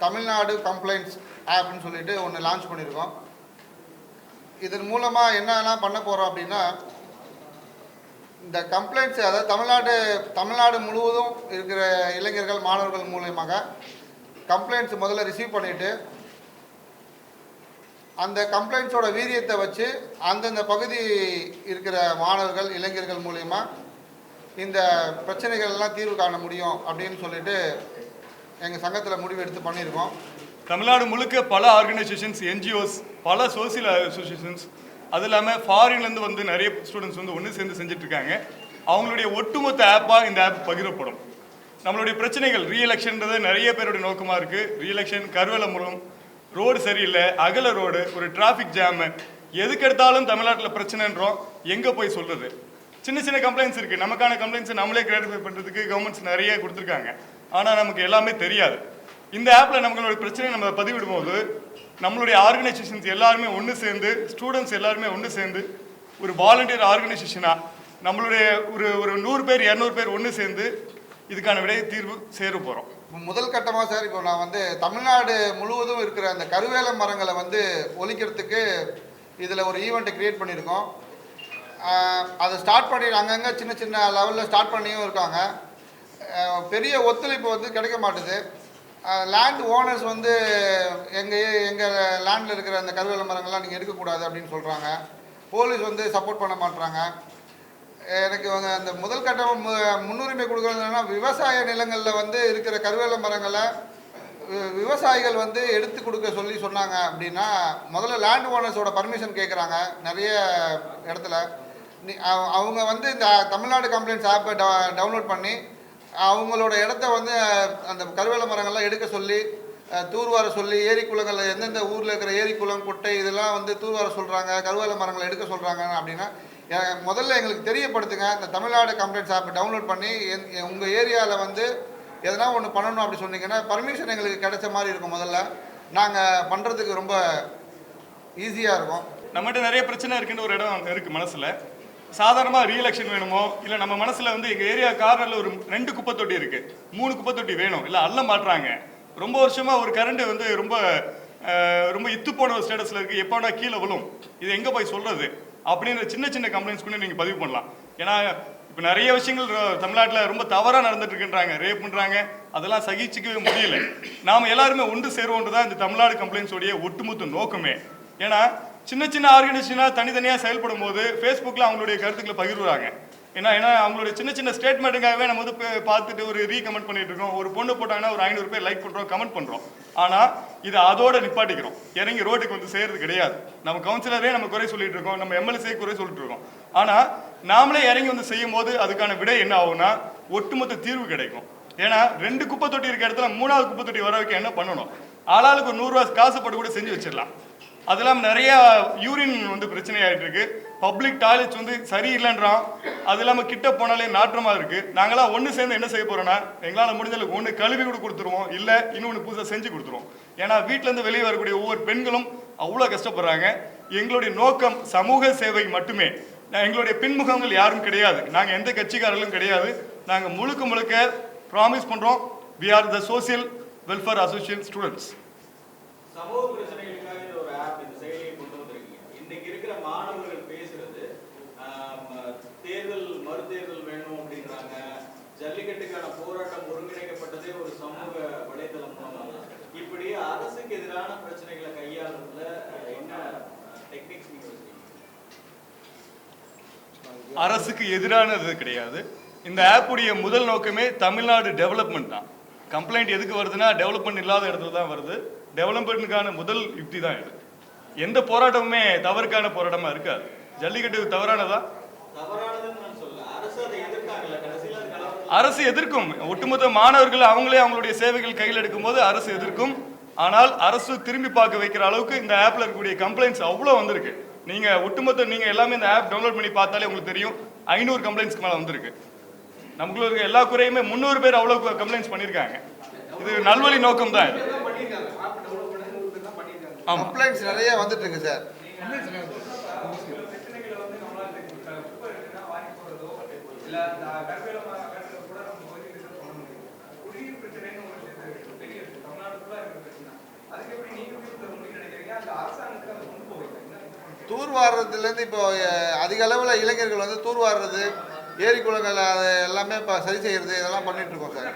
Tamil Nadu complaints ஆப்னு சொல்லிட்டு ஒன்று launch பண்ணியிருக்கோம் இதன் மூலமாக என்னெல்லாம் பண்ண போகிறோம் அப்படின்னா இந்த கம்ப்ளைண்ட்ஸ் அதாவது தமிழ்நாடு தமிழ்நாடு முழுவதும் இருக்கிற இளைஞர்கள் மாணவர்கள் மூலியமாக கம்ப்ளைண்ட்ஸ் முதல்ல ரிசீவ் பண்ணிவிட்டு அந்த கம்ப்ளைண்ட்ஸோட வீரியத்தை வச்சு அந்தந்த பகுதி இருக்கிற மாணவர்கள் இளைஞர்கள் மூலயமா இந்த பிரச்சனைகள்லாம் தீர்வு காண முடியும் அப்படின்னு சொல்லிட்டு எங்கள் சங்கத்தில் முடிவு எடுத்து பண்ணியிருக்கோம் தமிழ்நாடு முழுக்க பல ஆர்கனைசேஷன்ஸ் என்ஜிஓஸ் பல சோசியல் அசோசியேஷன்ஸ் அது இல்லாமல் ஃபாரின்லேருந்து வந்து நிறைய ஸ்டூடெண்ட்ஸ் வந்து ஒன்று சேர்ந்து செஞ்சுட்ருக்காங்க. அவங்களுடைய ஒட்டுமொத்த ஆப்பாக இந்த ஆப் பகிரப்படும். நம்மளுடைய பிரச்சனைகள் ரீஎலெக்ஷன்ன்றது நிறைய பேருடைய நோக்கமாக இருக்குது ரீஎலெக்ஷன் கருவேலமுறம் ரோடு சரியில்லை அகல ரோடு ஒரு டிராஃபிக் ஜாமு எதுக்கு எடுத்தாலும் தமிழ்நாட்டில் பிரச்சனைன்றோம். எங்கே போய் சொல்கிறது சின்ன சின்ன கம்ப்ளைண்ட்ஸ் இருக்குது நமக்கான கம்ப்ளைண்ட்ஸ் நம்மளே கிளாரிஃபை பண்ணுறதுக்கு கவர்மெண்ட்ஸ் நிறைய கொடுத்துருக்காங்க. ஆனால் நமக்கு எல்லாமே தெரியாது. இந்த ஆப்பில் நம்மளுடைய பிரச்சனையை நம்ம பதிவிடும்போது நம்மளுடைய ஆர்கனைசேஷன்ஸ் எல்லாருமே ஒன்று சேர்ந்து ஸ்டூடெண்ட்ஸ் எல்லாருமே ஒன்று சேர்ந்து ஒரு வாலண்டியர் ஆர்கனைசேஷனாக நம்மளுடைய ஒரு ஒரு நூறு பேர் இரநூறு பேர் ஒன்று சேர்ந்து இதுக்கான விடை தீர்வு சேர போகிறோம் முதல் கட்டமாக சார் இப்போ நான் வந்து தமிழ்நாடு முழுவதும் இருக்கிற அந்த கருவேல மரங்களை வந்து ஒழிக்கிறதுக்கு இதில் ஒரு ஈவெண்ட்டை கிரியேட் பண்ணியிருக்கோம். அதை ஸ்டார்ட் பண்ணி அங்கங்கே சின்ன சின்ன லெவலில் ஸ்டார்ட் பண்ணியும் இருக்காங்க. பெரிய ஒத்துழைப்பு வந்து கிடைக்க மாட்டுது. லேண்ட் ஓனர்ஸ் வந்து எங்கள் எங்கள் லேண்டில் இருக்கிற அந்த கருவேல மரங்கள்லாம் நீங்கள் எடுக்கக்கூடாது அப்படின்னு சொல்கிறாங்க போலீஸ் வந்து சப்போர்ட் பண்ண மாட்டுறாங்க எனக்கு இவங்க அந்த முதல் கட்டம் முன்னுரிமை கொடுக்குறதுனா விவசாய நிலங்களில் வந்து இருக்கிற கருவேல மரங்களை வி- விவசாயிகள் வந்து எடுத்து கொடுக்க சொல்லி சொன்னாங்க அப்படின்னா முதல்ல லேண்ட் ஓனர்ஸோட பர்மிஷன் கேட்குறாங்க நிறைய இடத்துல. நீ- அவங்க வந்து இந்த தமிழ்நாடு கம்ப்ளைண்ட்ஸ் ஆப்பை டவுன்லோட் பண்ணி அவங்களோட இடத்த வந்து அந்த கருவேல மரங்கள்லாம் எடுக்க சொல்லி தூர்வார சொல்லி ஏரி குளங்களில் எந்தெந்த ஊரில் இருக்கிற ஏரி குளம் குட்டை இதெல்லாம் வந்து தூர்வார சொல்கிறாங்க கருவேல மரங்களை எடுக்க சொல்கிறாங்க அப்படின்னா முதல்ல எங்களுக்கு தெரியப்படுத்துங்க. இந்த தமிழ்நாடு கம்ப்ளைண்ட்ஸ் ஆப் டவுன்லோட் பண்ணி உங்கள் ஏரியாவில் வந்து எதனா ஒன்று பண்ணணும் அப்படி சொன்னீங்கன்னா பர்மிஷன் எங்களுக்கு கிடைச்ச மாதிரி இருக்கும் முதல்ல. நாங்கள் பண்ணுறதுக்கு ரொம்ப ஈஸியாக இருக்கும். நம்மகிட்ட நிறைய பிரச்சனை இருக்குன்னு ஒரு இடம் இருக்குது மனசில். சாதாரணமாக ரீஎலெக்ஷன் வேணுமோ? இல்லை நம்ம மனசில் வந்து எங்கள் ஏரியா கார்னரில் ஒரு ரெண்டு குப்பை தொட்டி இருக்குது மூணு குப்பை தொட்டி வேணும். இல்லை அள்ள மாட்டுறாங்க. ரொம்ப வருஷமாக ஒரு கரண்ட் வந்து ரொம்ப ரொம்ப இத்து போன ஒரு ஸ்டேட்டஸ்ல இருக்கு. எப்போனா கீழே விழும். இது எங்கே போய் சொல்கிறது அப்படின்ற சின்ன சின்ன கம்ப்ளைண்ட்ஸ் கூட நீங்கள் பதிவு பண்ணலாம். ஏன்னா இப்போ நிறைய விஷயங்கள் தமிழ்நாட்டில் ரொம்ப தவறாக நடந்துட்டு இருக்குன்றாங்க ரேப் பண்ணுறாங்க அதெல்லாம் சகிச்சுக்கவே முடியல. நாம் எல்லாருமே ஒன்று சேருவோன்றது தான் இந்த தமிழ்நாடு கம்ப்ளைண்ட்ஸோடைய ஒட்டுமொத்த நோக்கமே. ஏன்னா சின்ன சின்ன ஆர்கனைசேஷனாக தனித்தனியாக செயல்படும் போது ஃபேஸ்புக்கில் அவங்களுடைய கருத்துக்களை பகிர்றாங்க ஏன்னா ஏன்னா அவங்களுடைய சின்ன சின்ன ஸ்டேட்மெண்ட்டுக்காகவே நம்ம வந்து பார்த்துட்டு ஒரு ரீ கமெண்ட் பண்ணிட்டு இருக்கோம். ஒரு பொண்ணு போட்டாங்கன்னா ஒரு ஐநூறு பேர் லைக் பண்ணுறோம் கமெண்ட் பண்ணுறோம் ஆனால் இது அதோட நிப்பாட்டிக்கிறோம். இறங்கி ரோட்டுக்கு வந்து செய்யறது கிடையாது. நம்ம கவுன்சிலரே நம்ம குறை சொல்லிட்டு இருக்கோம். நம்ம எம்எல்ஏ குறை சொல்லிட்டு இருக்கோம். ஆனால் நாமளே இறங்கி வந்து செய்யும் போது அதுக்கான விடை என்ன ஆகும்னா ஒட்டுமொத்த தீர்வு கிடைக்கும். ஏன்னா ரெண்டு குப்பை தொட்டி இருக்க இடத்துல மூணாவது குப்பை தொட்டி வர வைக்க என்ன பண்ணணும்? ஆளாளுக்கு ஒரு நூறுரூவா காசு போட்டு கூட செஞ்சு வச்சிடலாம். அது இல்லாமல் நிறைய யூரின் வந்து பிரச்சனை ஆகிட்டு இருக்கு பப்ளிக் டாய்லெட்ஸ் வந்து சரியில்லைன்றான். அது இல்லாமல் கிட்ட போனாலே நாற்றமாக இருக்கு. நாங்களாம் ஒன்று சேர்ந்து என்ன செய்ய போறோம்னா எங்களால் முடிஞ்ச ஒன்று கழுவி கூட கொடுத்துருவோம். இல்லை இன்னொன்று புதுசாக செஞ்சு கொடுத்துருவோம். ஏன்னா வீட்டிலேருந்து இருந்து வெளியே வரக்கூடிய ஒவ்வொரு பெண்களும் அவ்வளோ கஷ்டப்படுறாங்க. எங்களுடைய நோக்கம் சமூக சேவை மட்டுமே. நான் எங்களுடைய பின்முகங்கள் யாரும் கிடையாது. நாங்கள் எந்த கட்சிக்காரர்களும் கிடையாது. நாங்கள் முழுக்க முழுக்க ப்ராமிஸ் பண்ணுறோம் we are the social welfare association students சமூக பிரச்சனைகளுக்காக இந்த ஒரு ஆப் இந்த செயலியை கொண்டு வந்திருக்கீங்க இன்னைக்கு இருக்கிற மாணவர்கள் பேசுறது ஆம், தேர்தல் மறுதேர்தல் வேணும் அப்படின்றாங்க ஜல்லிக்கட்டுக்கான போராட்டம் ஒருங்கிணைக்கப்பட்டதே ஒரு சமூக வலைதளம் மூலமாக தான். இப்படி அரசுக்கு எதிரான பிரச்சனைகளை கையாளுறதுல அஹ், என்ன டெக்னிக்ஸ் நீங்க வச்சிருக்கீங்க அரசுக்கு எதிரானது கிடையாது. இந்த ஆப்புடைய முதல் நோக்கமே தமிழ்நாடு டெவலப்மெண்ட் தான். கம்ப்ளைண்ட் எதுக்கு வருதுன்னா டெவலப்மெண்ட் இல்லாத இடத்துல தான் வருது. டெவலப்மெண்ட்டுக்கான முதல் யுக்தி தான் இது. எந்த போராட்டமுமே தவறுக்கான போராட்டமாக இருக்காது. ஜல்லிக்கட்டு தவறானதா? அரசு எதிர்க்கும். ஒட்டுமொத்த மாணவர்கள் அவங்களே அவங்களுடைய சேவைகள் கையில் எடுக்கும் போது அரசு எதிர்க்கும். ஆனால் அரசு திரும்பி பார்க்க வைக்கிற அளவுக்கு இந்த ஆப்ல இருக்கக்கூடிய கம்ப்ளைண்ட்ஸ் அவ்வளோ வந்திருக்கு. நீங்க ஒட்டுமொத்த நீங்க எல்லாமே இந்த ஆப் டவுன்லோட் பண்ணி பார்த்தாலே உங்களுக்கு தெரியும். ஐநூறு கம்ப்ளைண்ட்ஸ்க்கு மேல வந்திருக்கு. நமக்குள்ள இருக்க எல்லா குறையுமே முந்நூறு பேர் அவ்வளோ கம்ப்ளைண்ட்ஸ் பண்ணியிருக்காங்க இது நல்வழி நோக்கம் தான் இது கம்ப்ளைண்ட்ஸ் நிறைய வந்துட்டு இருக்கு சார்? இல்ல அந்த கருவேல மரம் கூட நம்ம ஒதுக்கீடு பண்ண முடியும் குடிநீர் பிரச்சனைன்னு ஒரு பெரிய இருக்கு தமிழ்நாடு ஃபுல்லா இருக்கு தூர்வாடுறதுலேருந்து இப்போ அதிக அளவில் இளைஞர்கள் வந்து தூர்வாடுறது ஏரி குளங்கள் அது எல்லாமே இப்போ சரி செய்கிறது இதெல்லாம் பண்ணிட்டு இருக்கோம் சார்.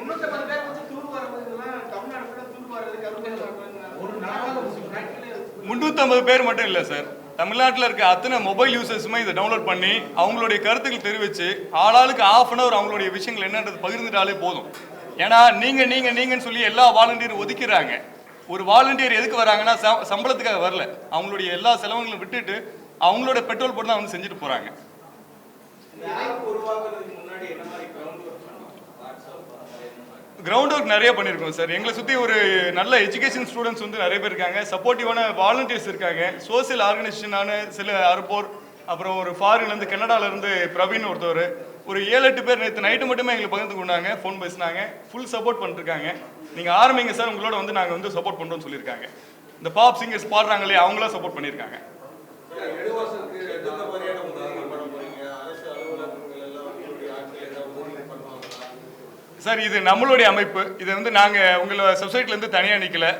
முன்னூற்றம்பது பேர் முந்நூற்றம்பது பேர் மட்டும் இல்லை சார். தமிழ்நாட்டில் இருக்க அத்தனை மொபைல் யூசர்ஸுமே இதை டவுன்லோட் பண்ணி அவங்களுடைய கருத்துக்கள் தெரிவித்து ஆளாளுக்கு ஆஃப் அன் அவர் அவங்களுடைய விஷயங்கள் என்னன்றது பகிர்ந்துட்டாலே போதும். ஏன்னா நீங்கள் நீங்கள் நீங்கன்னு சொல்லி எல்லா வாலண்டியரும் ஒதுக்கிறாங்க ஒரு வாலண்டியர் எதுக்கு வராங்கன்னா ச- சம்பளத்துக்காக வரல. அவங்களுடைய எல்லா செலவுகளும் விட்டுட்டு அவங்களோட பெட்ரோல் போட்டு தான் வந்து செஞ்சுட்டு போகிறாங்க ஒர்க் கிரவுண்ட் ஒர்க் நிறைய பண்ணியிருக்கோம் சார். எங்களை சுற்றி ஒரு நல்ல எஜுகேஷன் ஸ்டூடெண்ட்ஸ் வந்து நிறைய பேர் இருக்காங்க. சப்போர்ட்டிவான வாலண்டியர்ஸ் இருக்காங்க. சோசியல் ஆர்கனைசேஷனான சில அறுப்போர் அப்புறம் ஒரு ஃபாரின்லேருந்து கனடாலேருந்து பிரவீன் ஒருத்தவர். ஒரு ஏழு எட்டு பேர் நேற்று நைட்டு மட்டுமே எங்களுக்கு பகிர்ந்து கொண்டாங்க. ஃபோன் பேசினாங்க. ஃபுல் சப்போர்ட் பண்ணிருக்காங்க நீங்கள் ஆரம்பிங்க சார் உங்களோட வந்து நாங்கள் வந்து சப்போர்ட் பண்ணுறோம்னு சொல்லியிருக்காங்க. இந்த பாப் சிங்கர்ஸ் பாடுறாங்க இல்லையா அவங்களும் சப்போர்ட் பண்ணியிருக்காங்க. சார் இது நம்மளுடைய அமைப்பு. இதை வந்து நாங்கள் உங்களை சொசைட்டிலேருந்து தனியாக நிற்கல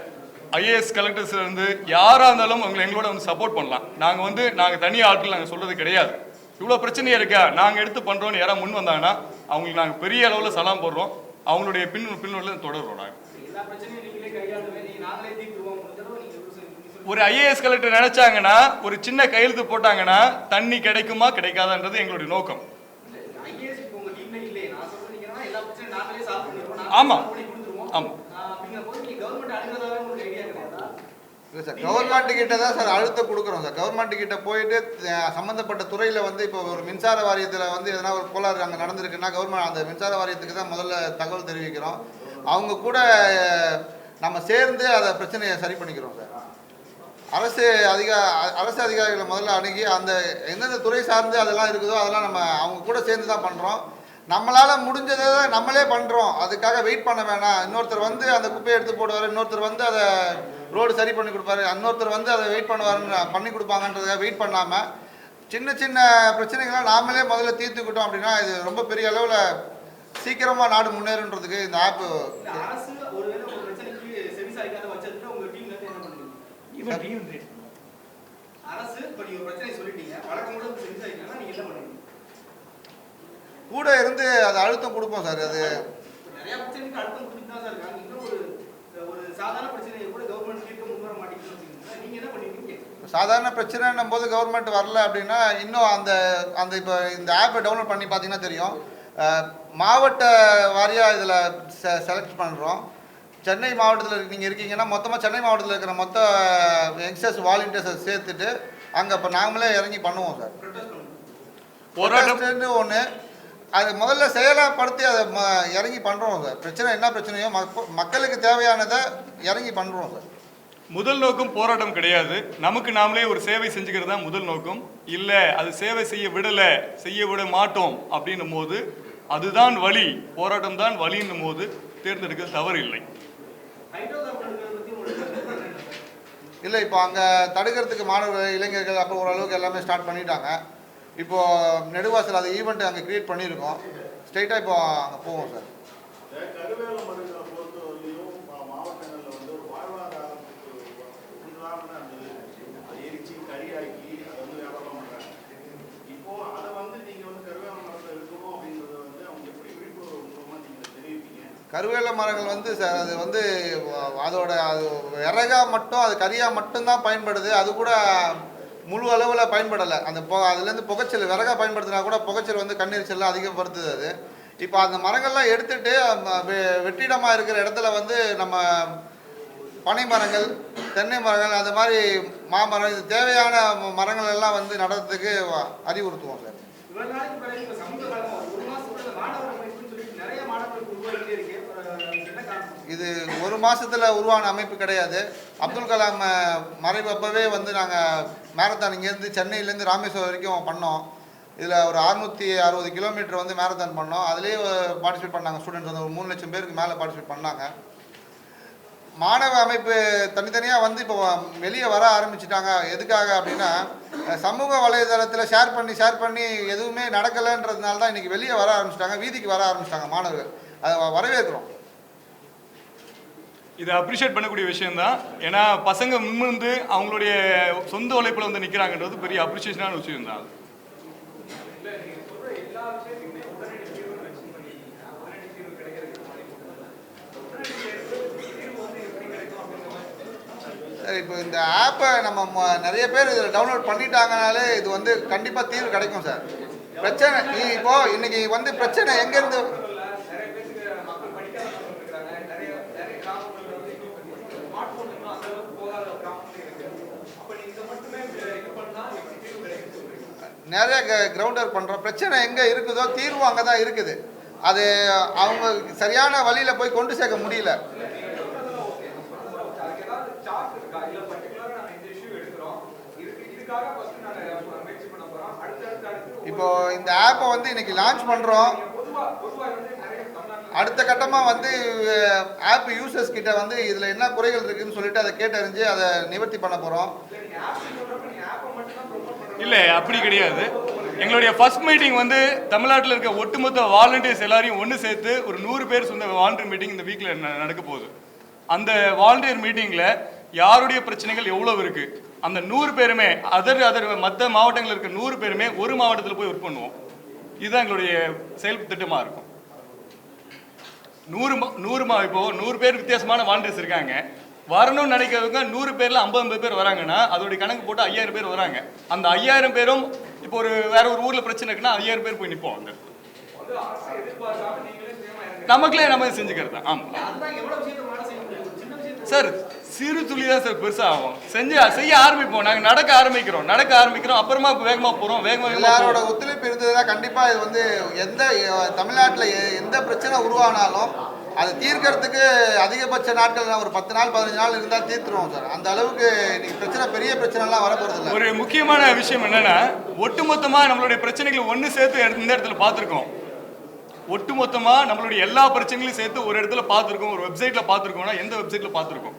ஐஏஎஸ் கலெக்டர்ஸ்லேருந்து யாராக இருந்தாலும் உங்களை எங்களோட வந்து சப்போர்ட் பண்ணலாம். நாங்கள் வந்து நாங்கள் தனி ஆட்கள் நாங்கள் சொல்கிறது கிடையாது. இவ்வளோ பிரச்சனையாக இருக்கா? நாங்கள் எடுத்து பண்ணுறோன்னு யாராவது முன் வந்தாங்கன்னா அவங்களுக்கு நாங்கள் பெரிய அளவில் சலாம் போடுறோம். அவங்களுடைய பின் பின்னோட்டில் தொடர்றோம் நாங்கள் எல்லா பிரச்சனையும் நீங்களே கையாளுவே நீங்க நாங்களே தீர்த்துருவோம் முடிஞ்சளவு நீங்க எப்படி சொல்லி- நீங்க சொல்லி- ஒரு ஐஏஎஸ் கலெக்டர் நினைச்சாங்கன்னா ஒரு சின்ன கையெழுத்து போட்டாங்கன்னா தண்ணி கிடைக்குமா கிடைக்காதான்றது எங்களுடைய நோக்கம். ஆமா. ஆமா. இல்லை சார். கவர்மெண்ட் கிட்ட தான் சார் அழுத்தம் கொடுக்குறோம் சார். கவர்மெண்ட் கிட்ட போயிட்டு சம்மந்தப்பட்ட துறையில் வந்து இப்போ ஒரு மின்சார வாரியத்தில் வந்து எதனா ஒரு கோளாறு அங்கே நடந்திருக்குன்னா கவர்மெண்ட் அந்த மின்சார வாரியத்துக்கு தான் முதல்ல தகவல் தெரிவிக்கிறோம். அவங்க கூட நம்ம சேர்ந்து அதை பிரச்சனையை சரி பண்ணிக்கிறோம் சார். அரசு அதிகா அரசு அதிகாரிகளை முதல்ல அணுகி அந்த எந்தெந்த துறை சார்ந்து அதெல்லாம் இருக்குதோ அதெல்லாம் நம்ம அவங்க கூட சேர்ந்து தான் பண்ணுறோம் நம்மளால் முடிஞ்சதை தான் நம்மளே பண்ணுறோம் அதுக்காக வெயிட் பண்ண வேணாம். இன்னொருத்தர் வந்து அந்த குப்பையை எடுத்து போடுவார். இன்னொருத்தர் வந்து அதை ரோடு சரி பண்ணி கொடுப்பாரு. இன்னொருத்தர் வந்து அதை வெயிட் பண்ணுவாருன்னு பண்ணி கொடுப்பாங்கன்றதுக்காக வெயிட் பண்ணாமல் சின்ன சின்ன பிரச்சனைகளை நாமளே முதல்ல தீர்த்துக்கிட்டோம் அப்படின்னா இது ரொம்ப பெரிய அளவில் சீக்கிரமாக நாடு முன்னேறுன்றதுக்கு இந்த ஆப்பு பண்ணுவீங்க அரசு இப்ப நீங்க ஒரு பிரச்சனை சொல்லிட்டீங்க. வழக்கம் கூட செவிசாய்க்கலாம் நீங்க என்ன பண்ணுவீங்க? கூட இருந்து அது அழுத்தம் கொடுப்போம் சார் அது. நிறைய பிரச்சனைக்கு அழுத்தம் கொடுத்துட்டு தான் சார் இருக்காங்க. இன்னும் ஒரு ஒரு சாதாரண பிரச்சனையை கூட கவர்மெண்ட் தீர்க்க முன் வர மாட்டேங்குதுன்னு வச்சுக்கோங்களேன். நீங்க என்ன பண்ணுவீங்க? சாதாரண பிரச்சனைன்னும் போது கவர்மெண்ட் வரல அப்படின்னா இன்னும் அந்த அந்த இப்போ இந்த ஆப்பை டவுன்லோட் பண்ணி பார்த்தீங்கன்னா தெரியும். மாவட்ட வாரியாக இதில் செ செலக்ட் பண்ணுறோம் சென்னை மாவட்டத்தில் நீங்கள் இருக்கீங்கன்னா மொத்தமாக சென்னை மாவட்டத்தில் இருக்கிற மொத்த யங்ஸ்டர்ஸ் வாலண்டியர்ஸை சேர்த்துட்டு அங்கே இப்போ நாங்களே இறங்கி பண்ணுவோம் சார். ப்ரொட்டஸ்ட் பண்ணுங்க போராட்டம் ஒன்று அது முதல்ல செயலாப்படுத்தி அதை ம இறங்கி பண்ணுறோம் சார். பிரச்சனை என்ன பிரச்சனையோ மக்க- மக்களுக்கு தேவையானதை இறங்கி பண்ணுறோம் சார். முதல் நோக்கம் போராட்டம் கிடையாது. நமக்கு நாமளே ஒரு சேவை செஞ்சுக்கிறது தான் முதல் நோக்கம். இல்லை அது சேவை செய்ய விடலை செய்ய விட மாட்டோம் அப்படின்னும் போது அதுதான் வழி. போராட்டம் தான் வழின்னும் போது தேர்ந்தெடுக்க தவறு இல்லை இல்லை இப்போ அங்கே தடுக்கிறதுக்கு மாணவர்கள் இளைஞர்கள் அப்போ ஓரளவுக்கு எல்லாமே ஸ்டார்ட் பண்ணிட்டாங்க. இப்போ நெடுவாசல் அது ஈவெண்ட் அங்கே கிரியேட் பண்ணியிருக்கோம். ஸ்ட்ரைட்டாக இப்போ அங்கே போவோம் சார் இந்த கருவேல மருந்துகளை பொறுத்தவரையிலையும் மா- மாவட்டங்கள்ல வந்து ஒரு வாழ்வாதாரத்துக்கு உண்டான அந்த அது எரிச்சு கறியாக்கி அதை வந்து வியாபாரம் பண்றாங்க இப்போ அதை வந்து நீங்க வந்து கருவேல மரத்தை இருக்கணும் அப்படிங்கறத வந்து அவங்க எப்படி விழிப்புணர்வு மூலமா நீங்க தெரிவிப்பீங்க கருவேல மரங்கள் வந்து சார் அது வந்து அதோட அது விறகா மட்டும் அது கரியாக மட்டும்தான் பயன்படுது. அது கூட முழு அளவில் பயன்படலை. அந்த பொ அதுலேருந்து புகைச்சல் விறகா பயன்படுத்தினா கூட புகைச்சல் வந்து கண்ணெரிச்சல்லாம் அதிகப்படுத்துது அது. இப்போ அந்த மரங்கள்லாம் எடுத்துட்டு வெ- வெற்றிடமாக இருக்கிற இடத்துல வந்து நம்ம பனை மரங்கள் தென்னை மரங்கள் அந்த மாதிரி மாமரம் இது தேவையான ம- மரங்கள் எல்லாம் வந்து நடத்துறதுக்கு அறிவுறுத்துவோம் சார் இவ்வளவு நாளைக்கு பிறகு இப்ப சமூக காலம் ஒரு மாசத்துக்குள்ள மாணவர் அமைப்புன்னு சொல்லிட்டு நிறைய மாணவர்களுக்கு உருவாகிட்டே இருக்கு அப்புறம் என்ன காரணம் இது ஒரு மாசத்துல உருவான அமைப்பு கிடையாது. அப்துல் கலாம் அஹ், மறைவு வந்து நாங்கள் மேரத்தான் இங்கேருந்து சென்னையிலேருந்து ராமேஸ்வரம் வரைக்கும் பண்ணோம். இதில் ஒரு அறுநூற்றி அறுபது கிலோமீட்டர் வந்து மேரத்தான் பண்ணோம். அதுலேயே பார்ட்டிசிபேட் பண்ணாங்க. ஸ்டூடெண்ட்ஸ் வந்து ஒரு மூணு லட்சம் பேருக்கு மேலே பார்ட்டிசிபேட் பண்ணாங்க. மாணவ அமைப்பு தனித்தனியாக வந்து இப்போ வெளியே வர ஆரம்பிச்சிட்டாங்க. எதுக்காக அப்படின்னா சமூக வலைதளத்தில் ஷேர் பண்ணி ஷேர் பண்ணி எதுவுமே நடக்கலைன்றதுனால தான் இன்றைக்கி வெளியே வர ஆரம்பிச்சிட்டாங்க. வீதிக்கு வர ஆரம்பிச்சிட்டாங்க மாணவர்கள். அதை வரவேற்கிறோம். இதை அப்ரிஷியேட் பண்ணக்கூடிய விஷயம்தான். ஏன்னா பசங்க முன்வந்து அவங்களுடைய சொந்த உழைப்பில் வந்து நிற்கிறாங்கன்றது பெரிய அப்ரிஷியேஷனான விஷயம் தான் சார் இப்போ இந்த ஆப்பை நம்ம ம- நிறைய பேர் இதில் டவுன்லோட் பண்ணிட்டாங்கனாலே இது வந்து கண்டிப்பாக தீர்வு கிடைக்கும் சார். பிரச்சனை இப்போ இன்னைக்கு வந்து பிரச்சனை எங்கேருந்து நிறைய பேருக்கு மக்கள் படிக்காதவங்க இருக்கிறாங்க நிறைய நிறைய கிராமங்கள்ல வந்து ஸ்மார்ட் போன் இன்னும் அந்த அளவுக்கு போகாத கிராமங்கள் இருக்கு அப்ப நீங்க இதை மட்டுமே இது பண்ணா எப்படி தீர்வு கிடைக்கும் சொல்றீங்க நிறைய கிரவுண்டர் பண்ணுறோம் பிரச்சனை எங்கே இருக்குதோ தீர்வு அங்கே தான் இருக்குது. அது அவங்க சரியான வழியில் போய் கொண்டு சேர்க்க முடியல. இப்போ இந்த ஆப்பை வந்து இன்னைக்கு லான்ச் பண்ணுறோம் அடுத்த கட்டமாக வந்து ஆப் யூசர்ஸ் கிட்ட வந்து இதில் என்ன குறைகள் இருக்குன்னு சொல்லிட்டு அதை கேட்டறிஞ்சு அதை நிவர்த்தி பண்ண போகிறோம் இல்ல நீங்க ஆப் சொல்றப்ப நீங்க ஆப்பை மட்டும் தான் ப்ரோமோட் பண்றீங்க இல்லை அப்படி கிடையாது. எங்களுடைய ஃபர்ஸ்ட் மீட்டிங் வந்து தமிழ்நாட்டில் இருக்க ஒட்டுமொத்த வாலண்டியர்ஸ் எல்லாரையும் ஒன்று சேர்த்து ஒரு நூறு பேர் சொந்த வாலண்டியர் மீட்டிங் இந்த வீக்கில் நடக்க போகுது. அந்த வாலண்டியர் மீட்டிங்கில் யாருடைய பிரச்சனைகள் எவ்வளோ இருக்குது அந்த நூறு பேருமே அதர் அதர் மற்ற மாவட்டங்களில் இருக்க நூறு பேருமே ஒரு மாவட்டத்தில் போய் ஒர்க் பண்ணுவோம். இதுதான் எங்களுடைய செயல் திட்டமாக இருக்கும். நூறு நூறு மா இப்போ நூறு பேர் வித்தியாசமான வாலண்டியர்ஸ் இருக்காங்க. வரணும்னு நினைக்கிறவங்க நூறு பேர்ல ஐம்பது ஐம்பது பேர் வராங்கன்னா அதோடைய கணக்கு போட்டு ஐயாயிரம் பேர் வராங்க. அந்த ஐயாயிரம் பேரும் இப்போ ஒரு வேற ஒரு ஊர்ல பிரச்சனை இருக்குன்னா ஐயாயிரம் பேர் போய் நிற்போம் அந்த நீங்களே நமக்குள்ளே நம்ம செஞ்சுக்கிறது தான். சார் சிறு துளி தான் சார் பெருசா ஆகும். செஞ்சு செய்ய ஆரம்பிப்போம். நாங்க நடக்க ஆரம்பிக்கிறோம். நடக்க ஆரம்பிக்கிறோம். அப்புறமா வேகமா போறோம். வேகமா வேகமா எல்லாரோட. ஒத்துழைப்பு இருந்ததுன்னா கண்டிப்பாக இது வந்து எந்த தமிழ்நாட்டில் எந்த பிரச்சனை உருவானாலும் அது தீர்க்கறதுக்கு அதிகபட்ச நாட்கள் ஒரு பத்து நாள் பதினஞ்சு நாள் இருந்தால் தீர்த்துருவோம் சார். அந்த அளவுக்கு இன்னைக்கு பிரச்சனை பெரிய பிரச்சனைலாம் வரப்போறது இல்லை. ஒரு முக்கியமான விஷயம் என்னன்னா ஒட்டுமொத்தமாக நம்மளுடைய பிரச்சனைகளை ஒன்று சேர்த்து இந்த இடத்துல பார்த்துருக்கோம்? ஒட்டுமொத்தமாக நம்மளுடைய எல்லா பிரச்சனைகளையும் சேர்த்து ஒரு இடத்துல பார்த்துருக்கோம் ஒரு வெப்சைட்டில் பார்த்துருக்கோம்னா எந்த வெப்சைட்டில் பார்த்துருக்கோம்?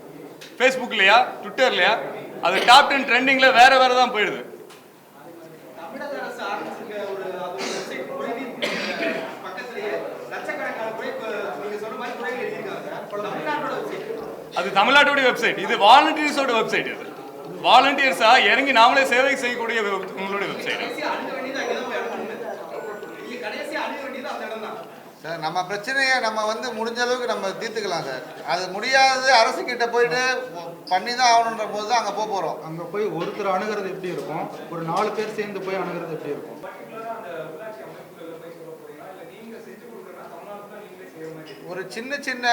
ஃபேஸ்புக்லையா ட்விட்டர்லையா அது டாப் டென் ட்ரெண்டிங்கில் வேறு வேறு தான் போயிடுது தமிழக அரசு ஆரம்பிச்சிருக்க ஒரு அது ஒரு வெப்சைட் குறைதீர் பக்கத்திலேயே லட்சக்கணக்கான குறை நீங்க சொன்ன மாதிரி குறை எழுதியிருக்காங்க தமிழ்நாட்டோட வெப்சைட் அது தமிழ்நாட்டுடைய வெப்சைட் இது வாலண்டியர்ஸோட வெப்சைட் இது. வாலண்டியர்ஸா இறங்கி நாமளே சேவை செய்யக்கூடிய உங்களுடைய வெப்சைட் சார் நம்ம பிரச்சனையை நம்ம வந்து முடிஞ்ச அளவுக்கு நம்ம தீர்த்துக்கலாம் சார். அது முடியாதது அரசு கிட்ட போயிட்டு பண்ணி தான் ஆகணுன்ற போது தான் அங்கே போக போகிறோம் அங்கே போய் ஒருத்தர் அணுகிறது எப்படி இருக்கும்? ஒரு நாலு பேர் சேர்ந்து போய் அணுகிறது எப்படி இருக்கும் பர்டிகுலரா அந்த உள்ளாட்சி அமைப்புகளை போய் சொல்ல போறீங்களா இல்ல நீங்க செஞ்சு கொடுக்குறதா தமிழ்நாடு தான் நீங்களே செய்யற மாதிரி ஒரு சின்ன சின்ன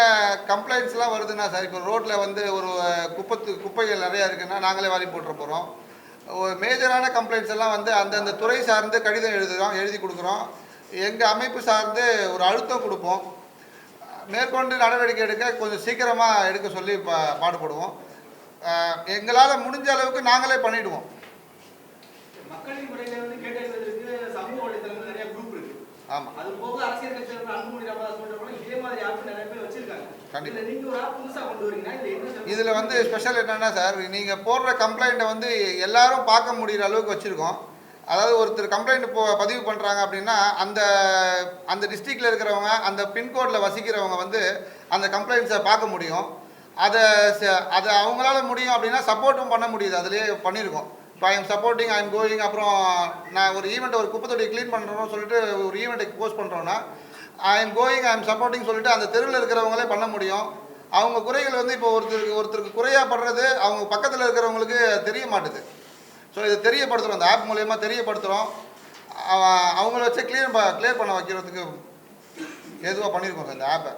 கம்ப்ளைண்ட்ஸ்லாம் வருதுன்னா சார் இப்போ ரோட்டில் வந்து ஒரு குப்பத்து குப்பைகள் நிறையா இருக்குன்னா நாங்களே வாரி போட்டுற போகிறோம் ஒரு மேஜரான கம்ப்ளைண்ட்ஸ் எல்லாம் வந்து அந்தந்த துறை சார்ந்து கடிதம் எழுதுகிறோம் எழுதி கொடுக்குறோம். எங்கள் அமைப்பு சார்ந்து ஒரு அழுத்தம் கொடுப்போம். மேற்கொண்டு நடவடிக்கை எடுக்க கொஞ்சம் சீக்கிரமாக எடுக்க சொல்லி பா பாடுபடுவோம். எங்களால் முடிஞ்ச அளவுக்கு நாங்களே பண்ணிவிடுவோம் மக்களின் முறையில வந்து கேட்டறிவதற்கு சமூக வலைத்தளங்கள் நிறைய குரூப் ஆமாம் அது போக அரசியல் கட்சிகள் அன்புமணி ராமதாஸ் போன்றவங்க இதே மாதிரி ஆப் நிறைய பேர் வச்சிருக்காங்க. கண்டிப்பா. இதுல நீங்க ஒரு ஆப் புதுசா கொண்டு வரீங்கன்னா? இதில் வந்து ஸ்பெஷல் என்னென்னா சார் நீங்கள் போடுற கம்ப்ளைண்ட்டை வந்து எல்லாரும் பார்க்க முடிகிற அளவுக்கு வச்சுருக்கோம். அதாவது ஒருத்தர் கம்ப்ளைண்ட் போ பதிவு பண்ணுறாங்க அப்படின்னா அந்த அந்த டிஸ்ட்ரிக்டில் இருக்கிறவங்க அந்த பின்கோடில் வசிக்கிறவங்க வந்து அந்த கம்ப்ளைண்ட்ஸை பார்க்க முடியும். அதை அதை அவங்களால முடியும் அப்படின்னா சப்போர்ட்டும் பண்ண முடியுது. அதுலேயே பண்ணியிருக்கோம் இப்போ I am supporting I am going அப்புறம் நான் ஒரு ஈவெண்ட் ஒரு குப்பை தொட்டி க்ளீன் பண்ணுறோம்னு சொல்லிட்டு ஒரு ஈவெண்ட்டுக்கு போஸ்ட் பண்ணுறோன்னா I am going I am supporting சொல்லிட்டு அந்த தெருவில் இருக்கிறவங்களே பண்ண முடியும். அவங்க குறைகள் வந்து இப்போ ஒருத்தருக்கு ஒருத்தருக்கு குறையாக படுறது அவங்க பக்கத்தில் இருக்கிறவங்களுக்கு தெரிய மாட்டுது ஸோ இதை தெரியப்படுத்துகிறோம் அந்த ஆப் மூலயமா தெரியப்படுத்துகிறோம் அவங்கள வச்சு கிளியர் கிளியர் பண்ண வைக்கிறதுக்கு எதுவாக பண்ணியிருக்கோம் சார் இந்த ஆப்பை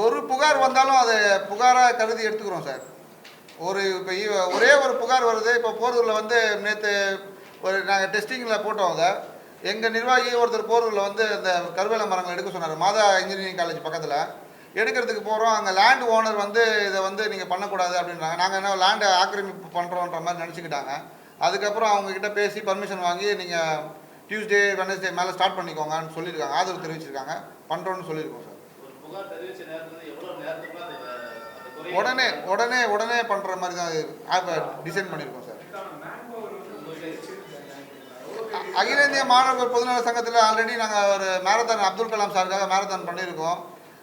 ஒரு புகார் புகார் வந்தாலும் அதை புகாராக கருதி எடுத்துக்கிறோம் சார். ஒரு இப்போ ஒரே ஒரு புகார் வருது. இப்போ போரூரில் வந்து நேற்று ஒரு நாங்கள் டெஸ்டிங்கில் போட்டோம் அதை. எங்கள் நிர்வாகி ஒருத்தர் போரூரில் வந்து இந்த கருவேல மரங்கள் எடுக்க சொன்னார். மாதா இன்ஜினியரிங் காலேஜ் பக்கத்தில். எடுக்கிறதுக்கு போகிறோம் அங்கே லேண்ட் ஓனர் வந்து இதை வந்து நீங்கள் பண்ணக்கூடாது அப்படின்றாங்க. நாங்கள் என்ன லேண்டை ஆக்கிரமிப்பு பண்ணுறோன்ற மாதிரி நினச்சிக்கிட்டாங்க. அதுக்கப்புறம் அவங்கக்கிட்ட பேசி பர்மிஷன் வாங்கி நீங்கள் டியூஸ்டே வெனஸ்டே மேலே ஸ்டார்ட் பண்ணிக்கோங்கன்னு சொல்லியிருக்காங்க. ஆதரவு தெரிவிச்சிருக்காங்க. பண்ணுறோன்னு சொல்லியிருக்கோம் சார். உடனே உடனே உடனே பண்ணுற மாதிரி தான் ஆப்பை டிசைன் பண்ணியிருக்கோம் சார். அகில இந்திய மாணவர்கள் பொதுநல சங்கத்தில் ஆல்ரெடி நாங்கள் ஒரு மேரத்தான் அப்துல் கலாம் சாருக்காக மேரத்தான் பண்ணியிருக்கோம்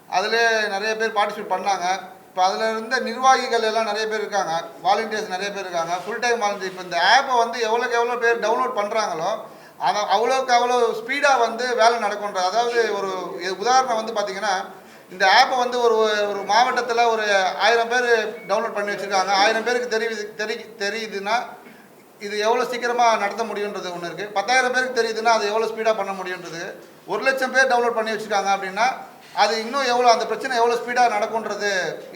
அதிலே நிறைய பேர் பார்ட்டிசிபேட் பண்ணாங்க. இப்போ அதில் இருந்த நிர்வாகிகள் எல்லாம் நிறைய பேர் இருக்காங்க. வாலண்டியர்ஸ் நிறைய பேர் இருக்காங்க. ஃபுல் டைம் வாலண்டியர் இப்போ இந்த ஆப்பை வந்து எவ்வளோக்கு எவ்வளோ பேர் டவுன்லோட் பண்ணுறாங்களோ அதை அவ்வளோக்கு அவ்வளோ ஸ்பீடாக வந்து வேலை நடக்கும்ன்ற அதாவது ஒரு உதாரணம் வந்து பார்த்தீங்கன்னா இந்த ஆப்பை வந்து ஒரு ஒரு மாவட்டத்தில் ஒரு ஆயிரம் பேர் டவுன்லோட் பண்ணி வச்சுருக்காங்க. ஆயிரம் பேருக்கு தெரியுது தெரி தெரியுதுன்னா இது எவ்வளோ சீக்கிரமாக நடத்த முடியுன்றது ஒன்று இருக்குது பத்தாயிரம் பேருக்கு தெரியுதுன்னா அது எவ்வளோ ஸ்பீடாக பண்ண முடியுன்றது ஒரு லட்சம் பேர் டவுன்லோட் பண்ணி வச்சுருக்காங்க அப்படின்னா அது இன்னும் எவ்வளோ அந்த பிரச்சனை எவ்வளோ ஸ்பீடாக நடக்கும்ன்றது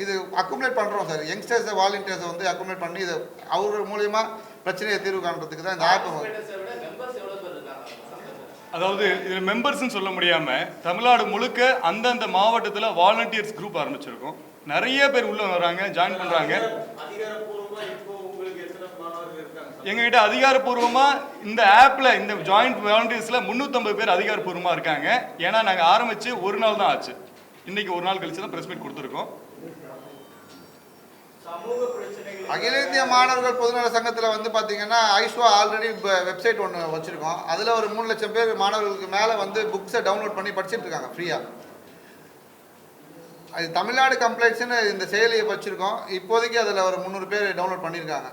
இது அக்குமுலேட் பண்ணுறோம் சார். யங்ஸ்டர்ஸை வாலண்டியர்ஸை வந்து அக்குமுலேட் பண்ணி இது அவர் மூலியமா பிரச்சனையை தீர்வு காண்றதுக்கு தான் இந்த ஆப் பார்ட்டிசிபேட்டர்ஸை விட மெம்பர்ஸ் எவ்வளவு பேர் இருக்காங்க சங்கத்துல? அதாவது இதில் மெம்பர்ஸ்ன்னு சொல்ல முடியாமல் தமிழ்நாடு முழுக்க அந்தந்த மாவட்டத்தில் வாலண்டியர்ஸ் குரூப் ஆரம்பிச்சிருக்கோம். நிறைய பேர் உள்ள வராங்க ஜாயின் பண்ணுறாங்க எங்ககிட்ட அதிகாரப்பூர்வமாக இந்த ஆப்பில் இந்த ஜாயிண்ட் வாலண்டியர்ஸில் முந்நூற்றம்பது பேர் அதிகாரப்பூர்வமாக இருக்காங்க. ஏன்னா நாங்கள் ஆரம்பித்து ஒரு நாள் தான் ஆச்சு. இன்றைக்கி ஒரு நாள் கழிச்சு தான் ப்ரெஸ் மீட் கொடுத்துருக்கோம். அகில இந்திய மாணவர்கள் பொதுநல சங்கத்தில் வந்து பார்த்தீங்கன்னா ஐஸ்வா ஆல்ரெடி வெப்சைட் ஒன்று வச்சுருக்கோம். அதில் ஒரு மூணு லட்சம் பேர் மாணவர்களுக்கு மேலே வந்து புக்ஸை டவுன்லோட் பண்ணி படிச்சிட்டு இருக்காங்க ஃப்ரீயாக அது தமிழ்நாடு கம்ப்ளைண்ட்ஸ்னு இந்த செயலியை வச்சுருக்கோம். இப்போதைக்கு அதில் ஒரு முந்நூறு பேர் டவுன்லோட் பண்ணியிருக்காங்க